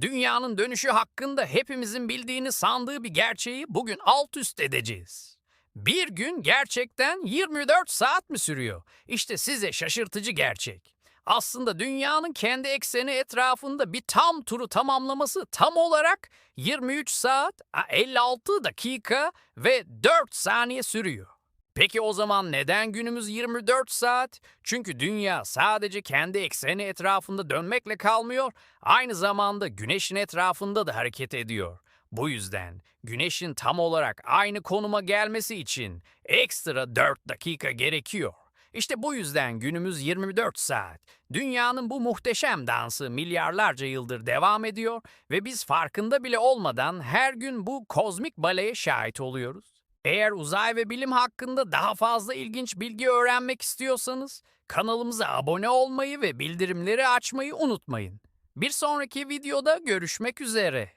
Dünyanın dönüşü hakkında hepimizin bildiğini sandığı bir gerçeği bugün alt üst edeceğiz. Bir gün gerçekten 24 saat mi sürüyor? İşte size şaşırtıcı gerçek. Aslında dünyanın kendi ekseni etrafında bir tam turu tamamlaması tam olarak 23 saat 56 dakika ve 4 saniye sürüyor. Peki o zaman neden günümüz 24 saat? Çünkü dünya sadece kendi ekseni etrafında dönmekle kalmıyor, aynı zamanda güneşin etrafında da hareket ediyor. Bu yüzden güneşin tam olarak aynı konuma gelmesi için ekstra 4 dakika gerekiyor. İşte bu yüzden günümüz 24 saat. Dünyanın bu muhteşem dansı milyarlarca yıldır devam ediyor ve biz farkında bile olmadan her gün bu kozmik baleye şahit oluyoruz. Eğer uzay ve bilim hakkında daha fazla ilginç bilgi öğrenmek istiyorsanız kanalımıza abone olmayı ve bildirimleri açmayı unutmayın. Bir sonraki videoda görüşmek üzere.